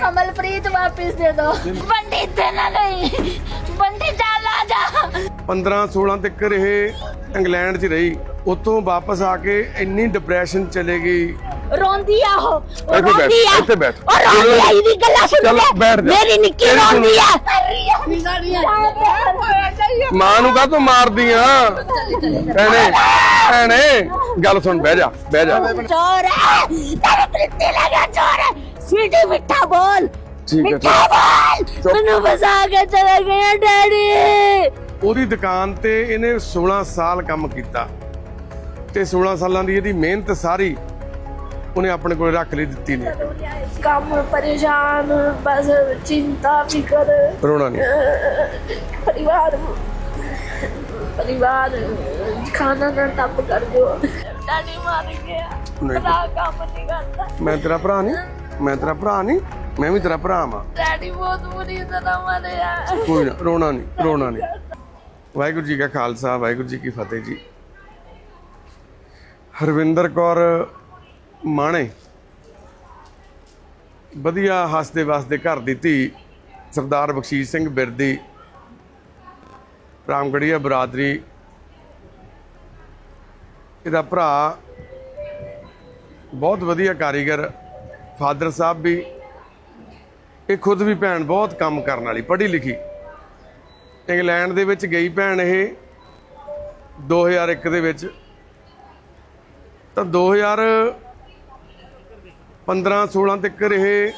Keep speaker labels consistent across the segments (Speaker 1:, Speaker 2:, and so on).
Speaker 1: ਕਮਲਪ੍ਰੀਤ ਵਾਪਿਸ ਦੇ ਦੋ। ਬੰਡੀ ਤੇ ਨਾ ਲਈ। ਬੰਡੀ ਡਾਲਾ ਜਾ।
Speaker 2: 15 16 ਤੱਕ ਇਹ ਇੰਗਲੈਂਡ 'ਚ ਰਹੀ। ਉੱਥੋਂ ਵਾਪਸ ਆ ਕੇ ਇੰਨੀ ਡਿਪਰੈਸ਼ਨ ਚਲੇ ਗਈ।
Speaker 1: ਰੋਂਦੀ
Speaker 2: ਆ ਉਹ।
Speaker 1: ਰੋਂਦੀ ਆ।
Speaker 2: ਇੱਥੇ ਬੈਠ। ਉਹ ਗੱਲਾਂ
Speaker 1: ਸੁਣ ਲੈ
Speaker 2: ਮੇਰੀ
Speaker 1: ਨਿੱਕੀ
Speaker 2: ਰੋਂਦੀ
Speaker 1: ਆ।
Speaker 2: ਮਾਂ ਨੂੰ ਕਾ ਤੂੰ ਮਾਰਦੀ ਆ? ਭੈਣੇ ਭੈਣੇ ਗੱਲ ਸੁਣ ਬਹਿ ਜਾ ਬਹਿ ਜਾ।
Speaker 1: ਚੋਰ ਤੇਰੇ ਪ੍ਰਿੰਤੀ ਲੱਗਾ ਚੋਰ। ਸੀਟੀ ਮਿੱਠਾ ਬੋਲ।
Speaker 2: ਠੀਕ ਹੈ
Speaker 1: ਮਿੱਠਾ
Speaker 2: ਬੋਲ।
Speaker 1: ਮੈਨੂੰ ਫਸਾ ਕੇ ਚਲਾ ਗਿਆ ਡੈਡੀ।
Speaker 2: ਉਹਦੀ ਦੁਕਾਨ ਤੇ ਇਹਨੇ 16 ਸਾਲ ਕੰਮ ਕੀਤਾ ਤੇ 16 ਸਾਲਾਂ ਦੀ ਇਹਦੀ ਮਿਹਨਤ ਸਾਰੀ ਉਹਨੇ ਆਪਣੇ ਕੋਲ ਰੱਖ ਲਈ ਦਿੱਤੀ ਨੇ
Speaker 1: ਕੰਮ ਪਰੇਸ਼ਾਨ ਬਸ ਚਿੰਤਾ ਫਿਕਰ।
Speaker 2: ਰੋਣਾ ਨਹੀਂ।
Speaker 1: ਪਰਿਵਾਰ ਪਰਿਵਾਰ ਖਾਣਾ ਨਾ ਟੱਪ ਕਰ ਦਿਓ। ਡੈਡੀ ਮਾਰ
Speaker 2: ਗਿਆ।
Speaker 1: ਭਰਾ ਕੰਮ ਨਹੀਂ ਕਰਦਾ।
Speaker 2: ਮੈਂ ਤੇਰਾ ਭਰਾ ਨਹੀਂ ਮੈਂ ਤੇਰਾ ਭਰਾ ਨਹੀਂ ਮੈਂ ਵੀ ਤੇਰਾ ਭਰਾ ਵਾਂ।
Speaker 1: ਡੈਡੀ ਬਹੁਤ ਬੁਰੀ ਤਰ੍ਹਾਂ ਮਾਰਿਆ
Speaker 2: ਕੋਈ ਨਾ ਰੋਣਾ ਨਹੀਂ ਰੋਣਾ ਨਹੀਂ। ਵਾਹਿਗੁਰੂ ਜੀ ਕਾ ਖਾਲਸਾ ਵਾਹਿਗੁਰੂ ਜੀ ਕੀ ਫਤਿਹ ਜੀ। ਹਰਵਿੰਦਰ ਕੌਰ ਮਾਣੇ ਵਧੀਆ ਹੱਸਦੇ ਵਸਦੇ ਘਰ ਦੀ ਧੀ ਸਰਦਾਰ ਬਖਸ਼ੀਸ਼ ਸਿੰਘ ਬਿਰਦੀ ਰਾਮਗੜੀਆ ਬਰਾਦਰੀ। ਇਹਦਾ ਭਰਾ ਬਹੁਤ ਵਧੀਆ ਕਾਰੀਗਰ ਫਾਦਰ ਸਾਹਿਬ ਵੀ, ਇਹ ਖੁਦ ਵੀ ਭੈਣ ਬਹੁਤ ਕੰਮ ਕਰਨ ਵਾਲੀ, ਪੜ੍ਹੀ ਲਿਖੀ। ਇੰਗਲੈਂਡ ਦੇ ਵਿੱਚ ਗਈ ਭੈਣ ਇਹ 2001 ਦੇ ਵਿੱਚ। ਤਾਂ 2015 16 ਤੱਕ ਇਹ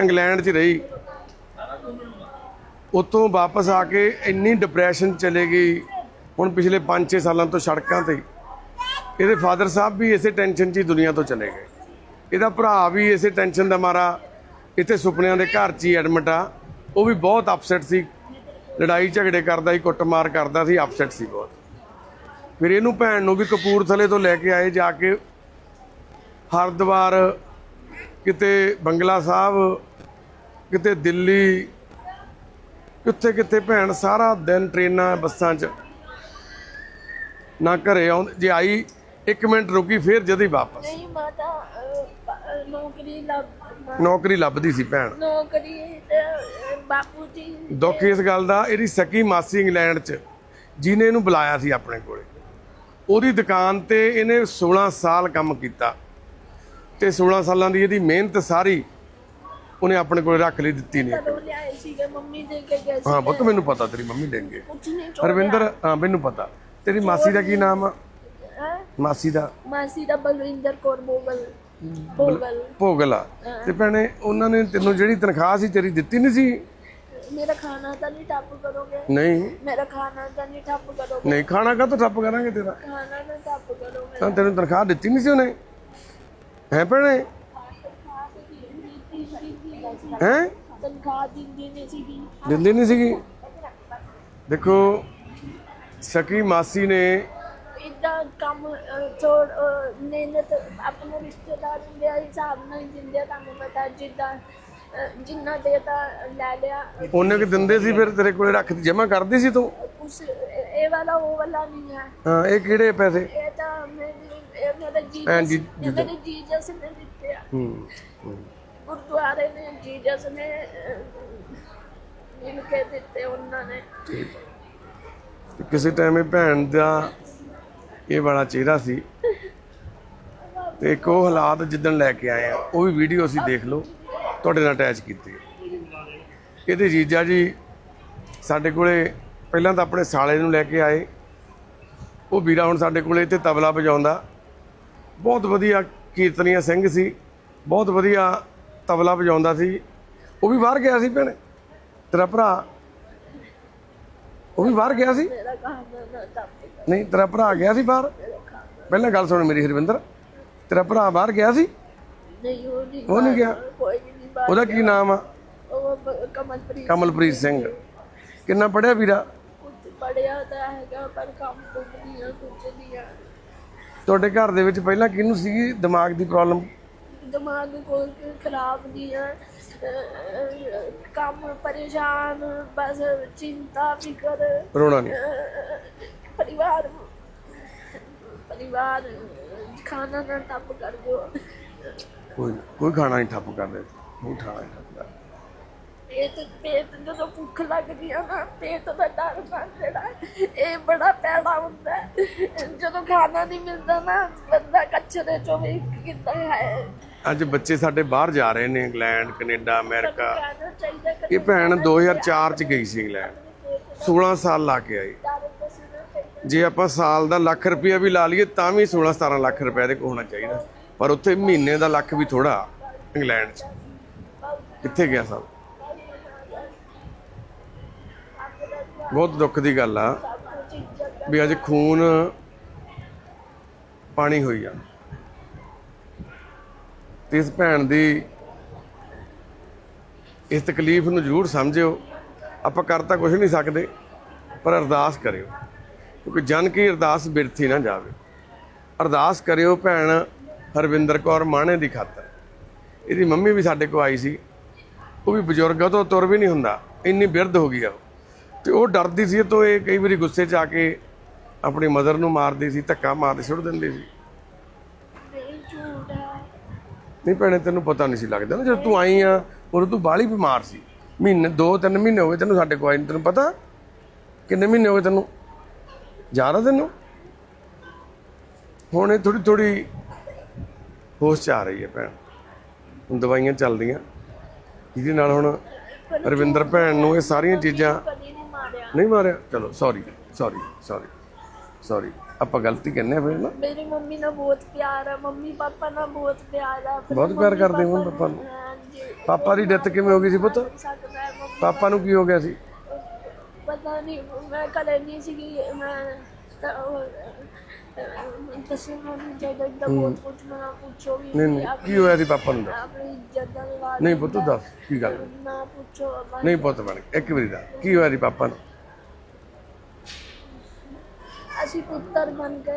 Speaker 2: ਇੰਗਲੈਂਡ 'ਚ ਰਹੀ। ਉੱਥੋਂ ਵਾਪਸ ਆ ਕੇ ਇੰਨੀ ਡਿਪਰੈਸ਼ਨ ਚਲੇ ਗਈ, ਹੁਣ ਪਿਛਲੇ 5-6 ਸਾਲਾਂ ਤੋਂ ਸੜਕਾਂ ਤੇ। ਇਹਦੇ ਫਾਦਰ ਸਾਹਿਬ ਵੀ ਇਸੇ ਟੈਨਸ਼ਨ 'ਚ ਹੀ ਦੁਨੀਆ ਤੋਂ ਚਲੇ ਗਏ। ਇਹਦਾ ਭਰਾ ਵੀ ਇਸੇ ਟੈਨਸ਼ਨ ਦਾ ਮਾਰਾ, ਇੱਥੇ ਸੁਪਨਿਆਂ ਦੇ ਘਰ 'ਚ ਹੀ ਐਡਮਿਟ ਆ। ਉਹ ਵੀ ਬਹੁਤ ਅਪਸੈਟ ਸੀ। ਲੜਾਈ ਝਗੜੇ ਕਰਦਾ ਸੀ, ਕੁੱਟਮਾਰ ਕਰਦਾ ਸੀ ਅਪਸੈਟ ਸੀ ਬਹੁਤ। ਫਿਰ ਇਹਨੂੰ ਭੈਣ ਨੂੰ ਵੀ ਕਪੂਰਥਲੇ ਤੋਂ ਲੈ ਕੇ ਆਏ, ਜਾ ਕੇ ਹਰਦਵਾਰ, ਕਿਤੇ ਬੰਗਲਾ ਸਾਹਿਬ, ਕਿਤੇ ਦਿੱਲੀ ਕਿੱਥੇ ਕਿੱਥੇ ਭੈਣ, ਸਾਰਾ ਦਿਨ ਟ੍ਰੇਨਾਂ, ਬੱਸਾਂ 'ਚ ਨਾ ਘਰੇ ਆਉਂਦੇ ਜੇ ਆਈ, ਇੱਕ ਮਿੰਟ ਰੁਕੀ, ਫਿਰ ਜਦ ਵਾਪਸ।
Speaker 1: ਨਹੀਂ, ਮਾਤਾ
Speaker 2: ਨੌਕਰੀ ਲੱਭਦੀ ਸੀ ਭੈਣ। ਨੌਕਰੀ ਇਸ ਗੱਲ ਦਾ ਇਹਦੀ ਸਕੀ ਮਾਸੀ ਇੰਗਲੈਂਡ 'ਚ ਜਿਹਨੇ ਇਹਨੂੰ ਬੁਲਾਇਆ ਸੀ ਆਪਣੇ ਕੋਲੇ। ਉਹਦੀ ਦੁਕਾਨ ਤੇ ਇਹਨੇ 16 ਸਾਲ ਕੰਮ ਕੀਤਾ। ਤੇ 16 ਸਾਲਾਂ ਦੀ ਇਹਦੀ ਮਿਹਨਤ ਸਾਰੀ ਉਹਨੇ ਆਪਣੇ ਕੋਲੇ ਰੱਖ ਲਈ ਦਿੱਤੀ ਨਹੀਂ।
Speaker 1: ਘਰੋਂ
Speaker 2: ਹਾਂ ਪੁੱਤ ਮੈਨੂੰ ਪਤਾ ਤੇਰੀ ਮੰਮੀ
Speaker 1: ਡੇਂਗੇ
Speaker 2: ਹਰਵਿੰਦਰ ਹਾਂ ਮੈਨੂੰ ਪਤਾ। ਤੇਰੀ ਮਾਸੀ ਦਾ ਕੀ ਨਾਮ ਆ? ਮਾਸੀ ਦਾ।
Speaker 1: ਮਾਸੀ ਦਾ ਬਲਵਿੰਦਰ ਕੌਰ ਬੋਗਲ
Speaker 2: ਭੋਗਲ। ਭੋਗਲਾ ਤੇ ਭੈਣੇ ਉਹਨਾਂ ਨੇ ਤੈਨੂੰ ਜਿਹੜੀ ਤਨਖਾਹ ਸੀ ਤੇਰੀ ਦਿੱਤੀ ਨਹੀਂ ਸੀ?
Speaker 1: ਮੇਰਾ ਖਾਣਾ ਤਾਂ ਨਹੀਂ ਠੱਪ ਕਰੋਗੇ?
Speaker 2: ਨਹੀਂ।
Speaker 1: ਮੇਰਾ ਖਾਣਾ ਤਾਂ ਨਹੀਂ ਠੱਪ ਕਰੋਗੇ?
Speaker 2: ਨਹੀਂ ਖਾਣਾ ਕਾ ਤਾਂ ਠੱਪ ਕਰਾਂਗੇ ਤੇਰਾ?
Speaker 1: ਖਾਣਾ ਤਾਂ ਠੱਪ ਕਰੋਗੇ।
Speaker 2: ਤਾਂ ਤੈਨੂੰ ਤਨਖਾਹ ਦਿੱਤੀ ਨਹੀਂ ਸੀ ਉਹਨੇ? ਹੈ ਭੈਣੇ? ਹੈ?
Speaker 1: ਤਨਖਾਹ ਦਿੰਦੀ ਨਹੀਂ ਸੀਗੀ।
Speaker 2: ਦਿੰਦੀ ਨਹੀਂ ਸੀਗੀ? ਦੇਖੋ ਸਕੀ ਮਾਸੀ ਨੇ
Speaker 1: ਇਦਾਂ ਕੰਮ ਅਹ, ਮਿਹਨਤ ਆਪਣੇ ਰਿਸ਼ਤੇਦਾਰ ਦੇ ਹਿਸਾਬ ਨਾਲ ਹੀ ਦਿੰਦੇ ਆ, ਤੁਹਾਨੂੰ ਪਤਾ ਜਿੱਦਾਂ ਅਹ, ਜਿੰਨਾ ਦੇਤਾ ਲੈ ਲਿਆ।
Speaker 2: ਉਹਨੇ ਕਿ ਦਿੰਦੇ ਸੀ ਫਿਰ ਤੇਰੇ ਕੋਲੇ ਰੱਖ ਜਮਾ ਕਰਦੀ ਸੀ ਤੂੰ?
Speaker 1: ਉਸ ਇਹ ਵਾਲਾ ਉਹ ਵਾਲਾ ਨਹੀਂ ਹੈ।
Speaker 2: ਹਾਂ ਇਹ ਕਿਹੜੇ ਪੈਸੇ?
Speaker 1: ਇਹ ਤਾਂ ਮੇਰੀ ਇਹ ਮੇਰੇ ਜੀਜਸ
Speaker 2: ਜੀ,
Speaker 1: ਇਹ ਮੇਰੇ ਜੀਜਸ ਨੇ ਦਿੱਤੇ ਆ।
Speaker 2: ਹੂੰ ਹੂੰ।
Speaker 1: ਗੁਰਦੁਆਰੇ ਨੇ ਜੀਜਸ ਨੇ ਅਹ, ਮਿਲ ਕੇ ਦਿੱਤੇ ਉਹਨਾਂ ਨੇ।
Speaker 2: ਤੇ ਕਿਸੇ ਟਾਈਮ ਇਹ ਭੈਣ ਦਾ ਇਹ ਵਾਲਾ ਚਿਹਰਾ ਸੀ। ਤੇ ਇੱਕ ਉਹ ਹਾਲਾਤ ਜਿੱਦਣ ਲੈ ਕੇ ਆਏ ਆ, ਉਹ ਵੀ ਵੀਡੀਓ ਅਸੀਂ ਦੇਖ ਲਓ, ਤੁਹਾਡੇ ਨਾਲ ਅਟੈਚ ਕੀਤੀ ਇਹਦੇ ਜੀਜਾ ਜੀ ਸਾਡੇ ਕੋਲੇ ਪਹਿਲਾਂ ਤਾਂ ਆਪਣੇ ਸਾਲੇ ਨੂੰ ਲੈ ਕੇ ਆਏ। ਉਹ ਵੀਰਾ ਹੁਣ ਸਾਡੇ ਕੋਲੇ ਇੱਥੇ ਤਬਲਾ ਵਜਾਉਂਦਾ। ਬਹੁਤ ਵਧੀਆ ਕੀਰਤਨੀਆ ਸਿੰਘ ਸੀ, ਬਹੁਤ ਵਧੀਆ ਤਬਲਾ ਵਜਾਉਂਦਾ ਸੀ। ਉਹ ਵੀ ਬਾਹਰ ਗਿਆ ਸੀ ਭੈਣੇ। ਤੇਰਾ ਭਰਾ ਉਹ ਵੀ ਬਾਹਰ ਗਿਆ ਸੀ? ਨਹੀਂ ਤੇਰਾ ਭਰਾ ਗਿਆ ਸੀ ਬਾਹਰ? ਪਹਿਲਾਂ ਗੱਲ ਸੁਣ ਮੇਰੀ ਹਰਵਿੰਦਰ। ਤੇਰਾ ਭਰਾ ਬਾਹਰ ਗਿਆ ਸੀ?
Speaker 1: ਨਹੀਂ ਉਹ ਨਹੀਂ
Speaker 2: ਉਹ ਨਹੀਂ ਗਿਆ?
Speaker 1: ਕੋਈ ਨਹੀਂ ਬਾਤ
Speaker 2: ਉਹਦਾ ਕੀ ਨਾਮ ਆ?
Speaker 1: ਕਮਲਪ੍ਰੀਤ
Speaker 2: ਕਮਲਪ੍ਰੀਤ ਸਿੰਘ। ਕਿੰਨਾ ਪੜਿਆ ਵੀਰਾ?
Speaker 1: ਕੁਝ ਪੜਿਆ ਤਾਂ ਹੈਗਾ ਪਰ ਕੰਮ ਕੁਝ ਨਹੀਂ ਆ ਕੁਝ ਨਹੀਂ ਆ।
Speaker 2: ਤੁਹਾਡੇ ਘਰ ਦੇ ਵਿੱਚ ਪਹਿਲਾਂ ਕਿਹਨੂੰ ਸੀਗੀ ਦਿਮਾਗ ਦੀ ਪ੍ਰੋਬਲਮ
Speaker 1: ਦਿਮਾਗ ਕੋਈ ਖਰਾਬ ਨਹੀਂ ਆ। ਅਹ, ਕੰਮ ਪਰੇਸ਼ਾਨ ਬਸ ਚਿੰਤਾ ਫਿਕਰ
Speaker 2: ਰੋਣਾ ਨਹੀਂ
Speaker 1: ਪਰਿਵਾਰ ਪਰਿਵਾਰ ਖਾਣਾ ਨਾ ਟੱਪ ਕਰ ਦਿਓ।
Speaker 2: ਕੋਈ ਕੋਈ ਖਾਣਾ ਨਹੀਂ ਟੱਪ ਕਰਦੇ ਕੋਈ ਖਾਣਾ
Speaker 1: ਨਹੀਂ ਟੱਪ ਕਰਦੇ। ਪੇਟ ਜਦੋਂ ਭੁੱਖ ਲੱਗਦੀ ਆ ਨਾ ਪੇਟ ਦਾ ਡਰ ਬਣ ਇਹ ਬੜਾ ਪੈੜਾ ਹੁੰਦਾ। ਜਦੋਂ ਖਾਣਾ ਨਹੀਂ ਮਿਲਦਾ ਨਾ ਬੰਦਾ ਕਚਰੇ ਚੋਂ ਵੀ ਕਿੱਦਾਂ ਹੈ?
Speaker 2: ਅੱਜ ਬੱਚੇ ਸਾਡੇ ਬਾਹਰ ਜਾ ਰਹੇ ਨੇ ਇੰਗਲੈਂਡ ਕੈਨੇਡਾ ਅਮਰੀਕਾ। ਇਹ ਭੈਣ 2004 ਚ ਗਈ ਸੀ ਇੰਗਲੈਂਡ। 16 ਸਾਲ ਲਾ ਕੇ ਆਈ। ਜੇ ਆਪਾਂ ਸਾਲ ਦਾ ਲੱਖ ਰੁਪਇਆ ਵੀ ਲਾ ਲਈਏ ਤਾਂ ਵੀ 16 17 ਲੱਖ ਰੁਪਏ ਦੇ ਕੋਲ ਹੋਣਾ ਚਾਹੀਦਾ। ਪਰ ਉੱਥੇ ਮਹੀਨੇ ਦਾ ਲੱਖ ਵੀ ਥੋੜਾ ਇੰਗਲੈਂਡ 'ਚ। ਕਿੱਥੇ ਗਿਆ ਸਭ? ਬਹੁਤ ਦੁੱਖ ਦੀ ਗੱਲ ਆ ਵੀ ਅੱਜ ਖੂਨ ਪਾਣੀ ਹੋਈ ਆ। ਤੇ ਇਸ ਭੈਣ ਦੀ ਇਸ ਤਕਲੀਫ ਨੂੰ ਜ਼ਰੂਰ ਸਮਝਿਓ। ਆਪਾਂ ਕਰ ਤਾਂ ਕੁਝ ਨਹੀਂ ਸਕਦੇ ਪਰ ਅਰਦਾਸ ਕਰਿਓ। ਕਿਉਂਕਿ ਜਨ ਕੀ ਅਰਦਾਸ ਬਿਰਥੀ ਨਾ ਜਾਵੇ। ਅਰਦਾਸ ਕਰਿਓ ਭੈਣ ਹਰਵਿੰਦਰ ਕੌਰ ਮਾਣੇ ਦੀ ਖਾਤਰ। ਇਹਦੀ ਮੰਮੀ ਵੀ ਸਾਡੇ ਕੋਲ ਆਈ ਸੀ। ਉਹ ਵੀ ਬਜ਼ੁਰਗ ਆ ਤੋਂ ਤੁਰ ਵੀ ਨਹੀਂ ਹੁੰਦਾ। ਇੰਨੀ ਬਿਰਧ ਹੋ ਗਈ ਆ ਤੇ ਉਹ ਡਰਦੀ ਸੀ ਤੋਂ ਇਹ ਕਈ ਵਾਰੀ ਗੁੱਸੇ 'ਚ ਆ ਕੇ ਆਪਣੀ ਮਦਰ ਨੂੰ ਮਾਰਦੀ ਸੀ ਧੱਕਾ ਮਾਰਦੀ ਸੁੱਟ ਦਿੰਦੀ ਸੀ।
Speaker 1: ਨਹੀਂ
Speaker 2: ਭੈਣੇ ਤੈਨੂੰ ਪਤਾ ਨਹੀਂ ਸੀ ਲੱਗਦਾ ਨਾ ਜਦੋਂ ਤੂੰ ਆਈ ਆ ਉਦੋਂ ਤੂੰ ਬਾਹਲੀ ਬਿਮਾਰ ਸੀ। ਮਹੀਨੇ ਦੋ ਤਿੰਨ ਮਹੀਨੇ ਹੋ ਗਏ ਤੈਨੂੰ ਸਾਡੇ ਕੋਲ ਆਈ ਤੈਨੂੰ ਪਤਾ? ਕਿੰਨੇ ਮਹੀਨੇ ਹੋ ਗਏ ਤੈਨੂੰ? ਜ਼ਿਆਦਾ ਤੈਨੂੰ? ਹੁਣ ਇਹ ਥੋੜੀ ਥੋੜੀ ਹੋਸ਼ ਚ ਆ ਰਹੀ ਹੈ ਭੈਣ। ਹੁਣ ਦਵਾਈਆਂ ਚੱਲਦੀਆਂ। ਇਹਦੇ ਨਾਲ ਹੁਣ ਰਵਿੰਦਰ ਭੈਣ ਨੂੰ ਇਹ ਸਾਰੀਆਂ ਚੀਜ਼ਾਂ
Speaker 1: ਨਹੀਂ ਮਾਰਿਆ।
Speaker 2: ਚਲੋ ਸੌਰੀ ਸੌਰੀ ਸੌਰੀ ਸੌਰੀ ਆਪਾਂ ਗਲਤੀ ਕਹਿੰਦੇ ਆ ਫਿਰ ਨਾ।
Speaker 1: ਮੇਰੀ ਮੰਮੀ ਨਾਲ ਬਹੁਤ ਪਿਆਰ ਹੈ ਮੰਮੀ ਪਾਪਾ ਨਾਲ ਬਹੁਤ ਪਿਆਰ ਆਪਣੇ
Speaker 2: ਬਹੁਤ ਪਿਆਰ
Speaker 1: ਮੰਮੀ
Speaker 2: ਕਰਦੇ ਹੋ
Speaker 1: ਪਾਪਾ
Speaker 2: ਨੂੰ।
Speaker 1: ਹਾਂਜੀ।
Speaker 2: ਪਾਪਾ ਦੀ ਡੈਥ ਕਿਵੇਂ ਹੋ ਗਈ ਸੀ ਪੁੱਤ?
Speaker 1: ਸਕਦਾ ਹੈ ਮੰਮੀ
Speaker 2: ਪਾਪਾ ਨੂੰ ਕੀ ਹੋ ਗਿਆ ਸੀ?
Speaker 1: ਪਤਾ ਨਹੀਂ ਮੈਂ ਘਰੇ ਨਹੀਂ ਸੀਗੀ ਮੈਂ ਤਾਂ ਉਹ, ਬਹੁਤ ਕੁਝ ਮੈਂ ਪੁੱਛੋ ਵੀ
Speaker 2: ਨਹੀਂ ਨਹੀਂ ਕੀ ਹੋਇਆ ਸੀ ਪਾਪਾ ਨੂੰ? ਦੱਸ
Speaker 1: ਆਪਣੀ ਇੱਜ਼ਤ ਦਾ
Speaker 2: ਨਹੀਂ ਪੁੱਤ ਦੱਸ ਕੀ ਗੱਲ?
Speaker 1: ਨਾ ਪੁੱਛੋ ਬਸ।
Speaker 2: ਨਹੀਂ ਪੁੱਤ ਬਣ ਇੱਕ ਵਾਰੀ ਦਾ ਕੀ ਹੋਇਆ ਸੀ ਪਾਪਾ ਨੂੰ?
Speaker 1: ਅਸੀਂ ਪੁੱਤਰ ਬਣ ਕੇ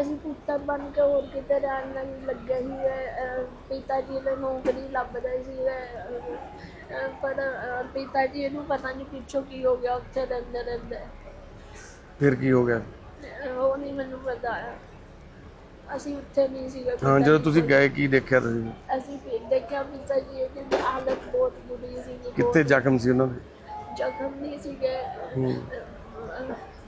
Speaker 1: ਅਸੀਂ ਪੁੱਤਰ ਬਣ ਕੇ ਹੋਰ ਕਿਤੇ ਰਹਿਣ ਨਹੀਂ ਲੱਗੇ ਸੀ ਅਹ, ਪਿਤਾ ਜੀ ਨੇ ਨੌਕਰੀ ਲੱਭ ਰਹੇ ਸੀ ਅਹ, ਪਰ ਅਹ, ਪਿਤਾ ਜੀ ਨੂੰ ਪਤਾ ਨਹੀਂ ਪਿੱਛੋਂ ਕੀ ਹੋ ਗਿਆ ਉੱਥੇ ਰਹਿੰਦੇ ਰਹਿੰਦੇ।
Speaker 2: ਫਿਰ ਕੀ ਹੋ ਗਿਆ?
Speaker 1: ਅਹ, ਉਹ ਨਹੀਂ ਮੈਨੂੰ ਪਤਾ। ਅਸੀਂ ਉੱਥੇ ਨਹੀਂ ਸੀਗੇ।
Speaker 2: ਹਾਂ
Speaker 1: ਪਿਤਾ
Speaker 2: ਜਦੋਂ
Speaker 1: ਜੀ
Speaker 2: ਤੁਸੀਂ ਗਏ ਕੀ ਦੇਖਿਆ ਤੁਸੀਂ।
Speaker 1: ਅਸੀਂ ਫਿਰ ਦੇਖਿਆ ਪਿਤਾ ਜੀ ਦੀ ਹਾਲਤ ਬਹੁਤ ਬੁਰੀ ਸੀ
Speaker 2: ਕਿੱਥੇ ਜ਼ਖਮ ਸੀ ਉਹਨਾਂ ਦੇ?
Speaker 1: ਜ਼ਖਮ ਨਹੀਂ ਸੀਗੇ।
Speaker 2: ਹੂੰ।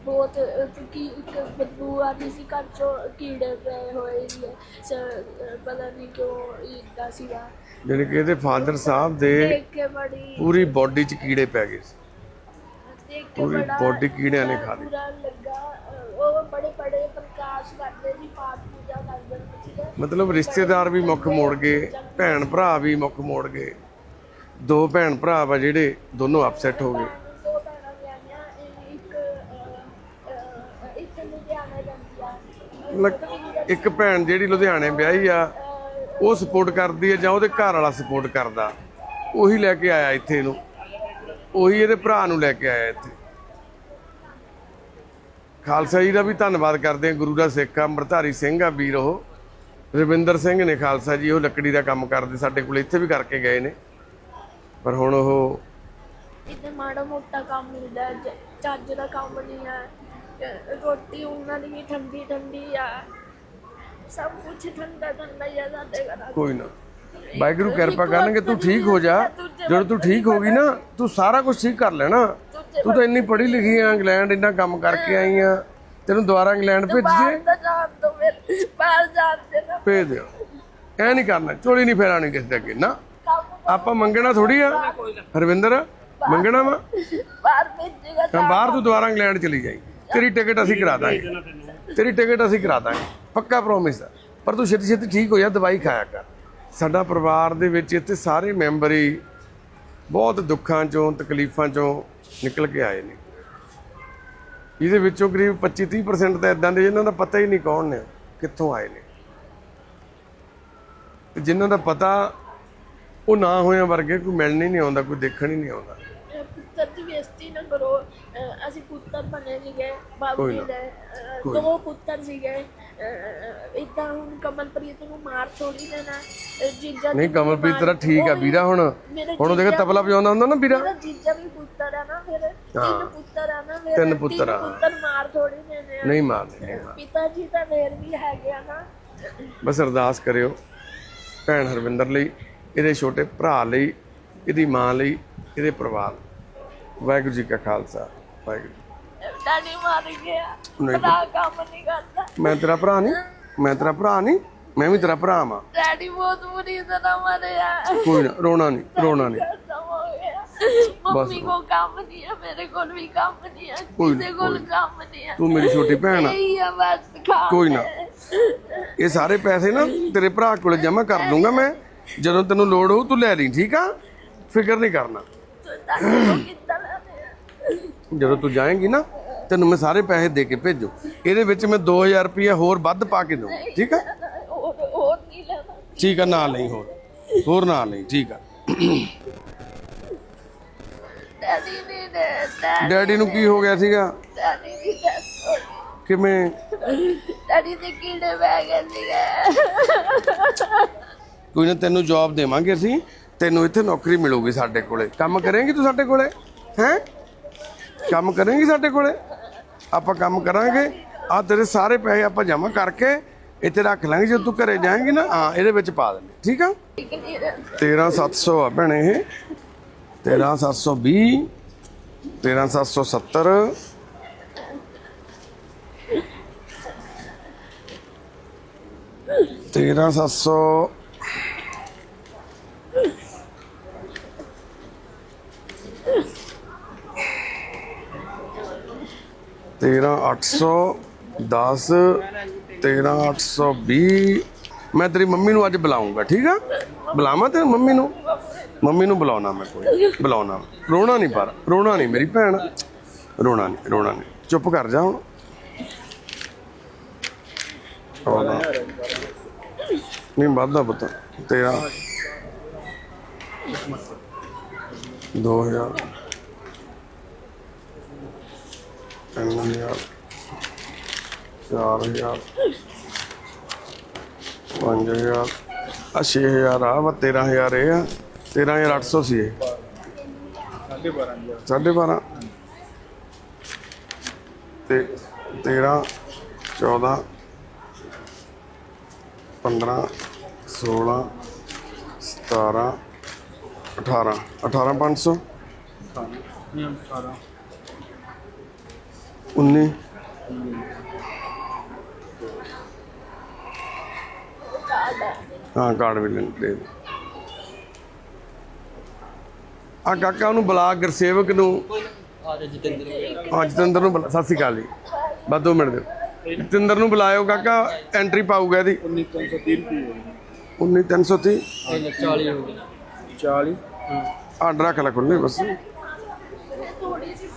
Speaker 1: ਬਹੁਤ ਕਿਉਂਕਿ ਇੱਕ ਬਦਬੂ ਆਦੀ ਸੀ ਘਰ ਚੋਂ ਕੀੜੇ ਪਏ ਹੋਏ ਸੀ। ਪਤਾ ਨਹੀਂ ਕਿਉਂ ਇਦਾਂ ਸੀਗਾ।
Speaker 2: ਜਾਣੀ ਕਿ ਇਹਦੇ ਫਾਦਰ ਸਾਹਿਬ ਦੇ
Speaker 1: ਦੇਖ ਕੇ ਬੜੀ
Speaker 2: ਪੂਰੀ ਬਾਡੀ 'ਚ ਕੀੜੇ ਪੈ ਗਏ ਸੀ।
Speaker 1: ਦੇਖ ਕੇ
Speaker 2: ਪੂਰੀ
Speaker 1: ਬੜਾ
Speaker 2: body ਕੀੜਿਆਂ ਨੇ ਖਾ ਲਈ।
Speaker 1: ਬੁਰਾ ਲੱਗਾ। ਅਹ, ਉਹ ਬੜੇ ਬੜੇ ਪ੍ਰਕਾਸ਼ ਕਰਦੇ ਸੀ ਪਾਠ ਪੂਜਾ ਕਰਦੇ ਸੀਗੇ
Speaker 2: ਮਤਲਬ ਰਿਸ਼ਤੇਦਾਰ ਵੀ ਮੁੱਖ ਮੋੜ ਗਏ ਭੈਣ ਭਰਾ ਵੀ ਮੁੱਖ ਮੋੜ ਗਏ। ਦੋ ਭੈਣ ਭਰਾ ਵਾ ਜਿਹੜੇ ਦੋਨੋਂ ਅਪਸੈਟ ਹੋ ਗਏ
Speaker 1: ਦੋ ਭੈਣਾਂ ਵਿਆਹੀਆਂ ਇਹ ਇੱਕ ਅਹ, ਅਹ, ਇੱਕ ਲੁਧਿਆਣਾ ਜਾਂਦੀ ਆ
Speaker 2: ਮਤਲਬ ਇੱਕ ਭੈਣ ਜਿਹੜੀ ਲੁਧਿਆਣੇ ਵਿਆਹੀ ਆ, ਉਹ ਸਪੋਰਟ ਕਰਦੀ ਹੈ ਜਾਂ ਉਹਦੇ ਘਰ ਵਾਲਾ ਸਪੋਰਟ ਕਰਦਾ। ਉਹੀ ਲੈ ਕੇ ਆਇਆ ਇੱਥੇ ਇਹਨੂੰ। ਉਹੀ ਇਹਦੇ ਭਰਾ ਨੂੰ ਲੈ ਕੇ ਆਇਆ ਇੱਥੇ। ਖਾਲਸਾ ਜੀ ਦਾ ਵੀ ਧੰਨਵਾਦ ਕਰਦੇ ਹਾਂ। ਗੁਰੂ ਦਾ ਸਿੱਖ ਆ, ਅੰਮ੍ਰਿਤਧਾਰੀ ਸਿੰਘ ਆ ਵੀਰ ਉਹ। ਰਵਿੰਦਰ ਸਿੰਘ ਨੇ ਖਾਲਸਾ ਜੀ ਉਹ ਲੱਕੜੀ ਦਾ ਕੰਮ ਕਰਦੇ ਸਾਡੇ ਕੋਲ, ਇੱਥੇ ਵੀ ਕਰਕੇ ਗਏ ਨੇ। ਪਰ ਹੁਣ ਉਹ
Speaker 1: ਇੱਥੇ ਮਾੜਾ ਮੋਟਾ ਕੰਮ ਮਿਲਦਾ ਚੱਜ ਦਾ ਕੰਮ ਨਹੀਂ ਹੈ। ਰੋਟੀ ਉਹਨਾਂ ਦੀ ਵੀ ਠੰਡੀ ਠੰਡੀ ਆ। ਸਭ ਕੁਝ ਠੰਡਾ ਠੰਡਾ ਹੀ ਆ ਸਾਡੇ ਘਰਾਂ।
Speaker 2: ਕੋਈ ਨਾ। ਵਾਹਿਗੁਰੂ ਕਿਰਪਾ ਕਰਨਗੇ ਤੂੰ ਠੀਕ ਹੋ ਜਾ। ਜਦੋਂ ਤੂੰ ਠੀਕ ਹੋ ਗਈ ਨਾ ਤੂੰ ਸਾਰਾ ਕੁਝ ਠੀਕ ਕਰ ਲੈਣਾ। ਤੂੰ ਤਾਂ ਇੰਨੀ ਪੜ੍ਹੀ ਲਿਖੀ ਆ ਇੰਗਲੈਂਡ ਇੰਨਾ ਕੰਮ ਕਰਕੇ ਆਈ ਆ। ਤੈਨੂੰ ਦੁਬਾਰਾ ਇੰਗਲੈਂਡ ਭੇਜ
Speaker 1: ਬਾਹਰ ਜਾਣ ਦੋ ਨਾ।
Speaker 2: ਭੇਜ ਦਿਓ। ਐ ਨਹੀਂ ਕਰਨਾ ਚੋਲੀ ਨਹੀਂ ਫੇਰਾਣੀ ਕਿਸੇ ਦੇ ਅੱਗੇ ਨਾ। ਆਪਾਂ ਮੰਗਣਾ ਥੋੜੀ ਆ। ਹਰਵਿੰਦਰ ਮੰਗਣਾ ਵਾ?
Speaker 1: ਬਾਹਰ ਭੇਜੇਗਾ
Speaker 2: ਤਾਂ ਬਾਹਰ ਤੂੰ ਦੁਬਾਰਾ ਇੰਗਲੈਂਡ ਚਲੀ ਜਾਈ। ਤੇਰੀ ਟਿਕਟ ਅਸੀਂ ਕਰਾ ਦਾਂਗੇ। ਤੇਰੀ ਟਿਕਟ ਅਸੀਂ ਕਰਾ ਦਾਂਗੇ। ਪੱਕਾ ਪ੍ਰੋਮਿਸ ਆ। ਪਰ ਤੂੰ ਛੇਤੀ ਛੇਤੀ ਠੀਕ ਹੋ ਜਾ, ਦਵਾਈ ਖਾਇਆ ਕਰ। ਸਾਡਾ ਪਰਿਵਾਰ ਦੇ ਵਿੱਚ ਇੱਥੇ ਸਾਰੇ ਮੈਂਬਰ ਹੀ ਬਹੁਤ ਦੁੱਖਾਂ ਚੋਂ, ਤਕਲੀਫਾਂ ਚੋਂ ਨਿਕਲ ਕੇ ਆਏ ਨੇ। ਇਹਦੇ ਵਿੱਚੋਂ ਕਰੀਬ 25-30% ਤਾਂ ਇਦਾਂ ਦੇ, ਜਿਨ੍ਹਾਂ ਦਾ ਪਤਾ ਹੀ ਨਹੀਂ ਕੌਣ ਨੇ, ਕਿੱਥੋਂ ਆਏ ਨੇ। ਤੇ ਜਿਨ੍ਹਾਂ ਦਾ ਪਤਾ ਉਹ ਨਾ ਹੋਇਆ ਵਰਗੇ ਕੋਈ ਮਿਲਣ ਹੀ ਨਹੀਂ ਆਉਂਦਾ, ਕੋਈ ਦੇਖਣ ਹੀ ਨਹੀਂ ਆਉਂਦਾ।
Speaker 1: ਪੁੱਤਰ ਦੀ ਬੇਇੱਜ਼ਤੀ ਨਾ ਕਰੋ। ਅਹ ਅਸੀਂ ਪੁੱਤਰ ਬਣੇ ਸੀਗੇ ਬਾਬੂ
Speaker 2: ਕੋਈ
Speaker 1: ਜੀ
Speaker 2: ਨਾ।
Speaker 1: ਦੇ ਅਹ ਦੋ ਪੁੱਤਰ ਸੀਗੇ। ਇਦਾਂ ਹੁਣ ਕਮਲਪ੍ਰੀਤ ਨੂੰ ਮਾਰ ਥੋੜੀ ਦੇਣਾ। ਅਹ ਜੀਜਾ
Speaker 2: ਨਹੀਂ
Speaker 1: ਨੂੰ
Speaker 2: ਕਮਲਪ੍ਰੀਤ
Speaker 1: ਮਾਰ-
Speaker 2: ਤੇਰਾ ਠੀਕ ਆ
Speaker 1: ਉਹ ਵੀ-
Speaker 2: ਵੀਰਾ ਹੁਣ।
Speaker 1: ਮੇਰੇ
Speaker 2: ਹੁਣ ਉਹ ਦੇਖ
Speaker 1: ਜੀਜਾ-
Speaker 2: ਤਬਲਾ ਵਜਾਉਂਦਾ ਹੁੰਦਾ ਨਾ ਵੀਰਾ?
Speaker 1: ਮੇਰਾ ਜੀਜਾ ਵੀ ਪੁੱਤਰ ਆ ਨਾ ਫਿਰ। ਤਿੰਨ ਪੁੱਤਰ ਆ ਨਾ ਮੇਰੇ
Speaker 2: ਤਿੰਨ ਪੁੱਤਰ ਆ।
Speaker 1: ਪੁੱਤਰ ਮਾਰ ਥੋੜੀ ਦੇਣੇ ਆ।
Speaker 2: ਨਹੀਂ ਮਾਰਦੇ ਨਹੀਂ ਮਾਰਦੇ।
Speaker 1: ਪਿਤਾ ਜੀ ਤਾਂ ਫੇਰ ਵੀ ਹੈਗੇ ਆ ਨਾ।
Speaker 2: ਬਸ ਅਰਦਾਸ ਕਰਿਓ। ਭੈਣ ਹਰਵਿੰਦਰ ਲਈ ਇਹਦੇ ਛੋਟੇ ਭਰਾ ਲਈ ਇਹਦੀ ਮਾਂ ਲਈ ਇਹਦੇ ਪਰਿਵਾਰ ਵਾਹਿਗੁਰੂ ਜੀ ਕਾ ਖਾਲਸਾ ਵਾਹਿਗੁਰੂ
Speaker 1: ਡੈਡੀ ਮਰ ਗਿਆ।
Speaker 2: ਨਹੀਂ।
Speaker 1: ਭਰਾ ਕੰਮ ਨਹੀਂ ਕਰਦਾ।
Speaker 2: ਮੈਂ ਤੇਰਾ ਭਰਾ ਨਹੀਂ ਮੈਂ ਤੇਰਾ ਭਰਾ ਨਹੀਂ ਮੈਂ ਵੀ ਤੇਰਾ ਭਰਾ ਵਾਂ।
Speaker 1: ਡੈਡੀ ਬਹੁਤ ਬੁਰੀ ਤਰ੍ਹਾਂ ਮਰਿਆ।
Speaker 2: ਕੋਈ ਨਾ ਰੋਣਾ ਨਹੀਂ ਰੋਣਾ ਨਹੀਂ।
Speaker 1: ਖਤਮ ਹੋ ਗਿਆ। ਮੰਮੀ ਕੋ ਕੰਮ ਨਹੀਂ ਹੈ ਮੇਰੇ ਕੋਲ ਵੀ ਕੰਮ ਨਹੀਂ ਹੈ
Speaker 2: ਕੋਈ-
Speaker 1: ਕਿਸੇ ਕੋਲ
Speaker 2: ਕੋਈ।
Speaker 1: ਕੰਮ ਨਹੀਂ ਹੈ।
Speaker 2: ਤੂੰ ਮੇਰੀ ਛੋਟੀ ਭੈਣ ਆ।
Speaker 1: ਇਹੀ ਆ ਬਸ ਖਾ
Speaker 2: ਕੋਈ ਨਾ। ਇਹ ਸਾਰੇ ਪੈਸੇ ਨਾ ਤੇਰੇ ਭਰਾ ਕੋਲ ਜਮ੍ਹਾਂ ਕਰ ਦੂੰਗਾ ਮੈਂ। ਜਦੋਂ ਤੈਨੂੰ ਲੋੜ ਹੋਊ ਤੂੰ ਲੈ ਲਈ ਠੀਕ ਆ? ਫਿਕਰ ਨਹੀਂ ਕਰਨਾ। ਜਦੋਂ ਤੂੰ ਜਾਏਂਗੀ ਨਾ, ਤੈਨੂੰ ਮੈਂ ਸਾਰੇ ਪੈਸੇ ਦੇ ਕੇ ਭੇਜੂ। ਇਹਦੇ ਵਿੱਚ ਮੈਂ 2000 ਰੁਪਏ ਹੋਰ ਵੱਧ ਪਾ ਕੇ ਦਊਂ। ਠੀਕ ਆ?
Speaker 1: ਹੋਰ ਹੋਰ ਨਹੀਂ ਲੈਣਾ
Speaker 2: ਠੀਕ ਆ ਨਾਲ ਨਹੀਂ ਹੋਰ। ਹੋਰ ਨਾਲ ਨਹੀਂ ਠੀਕ ਆ।
Speaker 1: ਡੈਡੀ ਨੇ ਦੇ ਡੈਡੀ
Speaker 2: ਨੂੰ ਕੀ ਹੋ ਗਿਆ ਸੀਗਾ?
Speaker 1: ਡੈਡੀ ਦੀ death ਹੋ ਗਈ।
Speaker 2: ਕਿਵੇਂ?
Speaker 1: ਡੈਡੀ ਦੇ ਕੀੜੇ ਬਹਿ ਗਏ ਸੀਗੇ
Speaker 2: ਕੋਈ ਨਾ ਤੈਨੂੰ ਜੌਬ ਦੇਵਾਂਗੇ ਅਸੀਂ। ਤੈਨੂੰ ਇੱਥੇ ਨੌਕਰੀ ਮਿਲੂਗੀ ਸਾਡੇ ਕੋਲੇ। ਕੰਮ ਕਰੇਂਗੀ ਤੂੰ ਸਾਡੇ ਕੋਲੇ? ਹੈ? ਕੰਮ ਕਰੇਂਗੀ ਸਾਡੇ ਕੋਲੇ? ਆਪਾਂ ਕੰਮ ਕਰਾਂਗੇ। ਆ ਤੇਰੇ ਸਾਰੇ ਪੈਸੇ ਆਪਾਂ ਜਮ੍ਹਾਂ ਕਰਕੇ ਇੱਥੇ ਰੱਖ ਲਾਂਗੇ। ਜਦੋਂ ਤੂੰ ਘਰੇ ਜਾਏਂਗੀ ਨਾ, ਹਾਂ, ਇਹਦੇ ਵਿੱਚ ਪਾ ਦੇਣੇ ਠੀਕ ਆ?
Speaker 1: ਠੀਕ ਨਹੀਂ ਰਹਿੰਦਾ
Speaker 2: 13700 ਆ ਭੈਣੇ ਇਹ। 13720 13770 ਤੇਰਾਂ ਸੱਤ ਸੌ ਤੇਰਾਂ ਅੱਠ ਸੌ ਦਸ, ਤੇਰਾਂ ਅੱਠ ਸੌ ਵੀਹ। ਮੈਂ ਤੇਰੀ ਮੰਮੀ ਨੂੰ ਅੱਜ ਬੁਲਾਉਂਗਾ ਠੀਕ ਆ? ਬੁਲਾਵਾਂ ਤੇ ਮੰਮੀ ਨੂੰ? ਮੰਮੀ ਨੂੰ ਬੁਲਾਉਣਾ ਮੈਂ ਕੋਈ ਬੁਲਾਉਣਾ ਰੋਣਾ ਨਹੀਂ ਪਰ, ਰੋਣਾ ਨਹੀਂ ਮੇਰੀ ਭੈਣ। ਰੋਣਾ ਨਹੀਂ ਰੋਣਾ ਨਹੀਂ ਚੁੱਪ ਕਰ ਜਾ ਹੁਣ। ਰੋਣਾ ਨਹੀਂ, ਵਾਧਾ ਪੁੱਤ। ਤੇਰਾ। 2000 ਤਿੰਨ ਹਜ਼ਾਰ, ਚਾਰ ਹਜ਼ਾਰ, ਪੰਜ ਹਜ਼ਾਰ ਆ 6000 ਆ ਵਾ 13000 ਇਹ ਆ 13800 ਸੀ ਇਹ। ਸਾਢੇ 12 ਤੇ 13 14 15 16 17 18 18500 19 ਹਾਂ ਕਾਰਡ ਵੀ ਲੈ ਦੇ ਆ ਕਾਕਾ ਨੂੰ ਬੁਲਾ ਗੁਰਸੇਵਕ ਨੂੰ। ਹਾਂ ਜਤਿੰਦਰ ਨੂੰ ਬੁਲਾ ਸਤਿ ਸ਼੍ਰੀ ਅਕਾਲ ਜੀ। ਬਸ ਦੋ ਮਿੰਟ ਦੇ ਜਤਿੰਦਰ ਨੂੰ ਬੁਲਾਇਓ ਕਾਕਾ ਐਂਟਰੀ ਪਾਊਗਾ ਇਹਦੀ। 19330
Speaker 3: 40
Speaker 2: ਆਰਡਰ ਰੱਖ ਲੈ ਖੁੱਲੇ ਬਸ।
Speaker 1: ਥੋੜੀ ਜਿਹੀ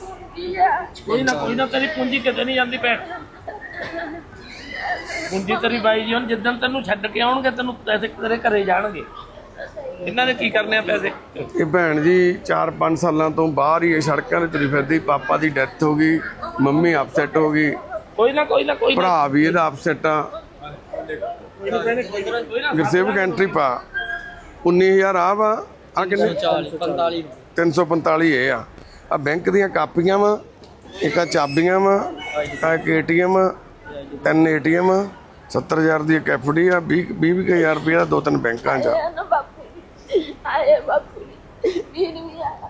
Speaker 1: ਆ।
Speaker 3: ਕੋਈ ਨਾ ਕੋਈ ਨਾ ਤੇਰੀ ਪੂੰਜੀ ਕਿਤੇ ਨਹੀਂ ਜਾਂਦੀ ਭੈਣ। ਪੂੰਜੀ ਤੇਰੀ ਬਾਈ ਜੀ ਹੁਣ ਜਿੱਦਣ ਤੈਨੂੰ ਛੱਡ ਕੇ ਆਉਣਗੇ ਤੈਨੂੰ ਪੈਸੇ ਤੇਰੇ ਘਰੇ ਜਾਣਗੇ। ਇਹਨਾਂ ਨੇ ਕੀ ਕਰਨੇ ਆ ਪੈਸੇ?
Speaker 2: ਇਹ ਭੈਣ ਜੀ 4-5 ਸਾਲਾਂ ਤੋਂ ਬਾਹਰ ਹੀ ਇਹ ਸੜਕਾਂ 'ਤੇ ਤੁਰੀ ਫਿਰਦੀ। ਪਾਪਾ ਦੀ ਡੈਥ ਹੋ ਗਈ ਮੰਮੀ ਅਪਸੈਟ ਹੋ ਗਈ।
Speaker 3: ਕੋਈ ਨਾ ਕੋਈ ਨਾ ਕੋਈ ਨਾ।
Speaker 2: ਭਰਾ ਵੀ ਇਹਦਾ ਅਪਸੈਟ ਆ।
Speaker 3: ਕੋਈ ਨਾ ਕੋਈ ਨਾ
Speaker 2: ਗੁਰਸੇਵਕ ਐਂਟਰੀ ਪਾ। 19000 ਆ ਵਾ। ਆ ਕਿੰਨੇ?
Speaker 4: 45
Speaker 2: 345 ਇਹ ਆ। ਆ ਬੈਂਕ ਦੀਆਂ ਕਾਪੀਆਂ ਵਾ, ਇੱਕ ਆ ਚਾਬੀਆਂ ਵਾ, ਆ ਇੱਕ ਏਟੀਐਮ, ਤਿੰਨ ਏਟੀਐਮ 70000 ਦੀ ਇੱਕ ਐਫਡੀ ਆ 20 20000 ਰੁਪਏ ਦਾ ਦੋ ਤਿੰਨ ਬੈਂਕਾਂ 'ਚ ਆ।
Speaker 1: ਆਇਆ ਨਾ ਬਾਪੂ ਜੀ। ਆਏ ਬਾਪੂ ਜੀ। ਵੀਰ ਵੀ ਆਇਆ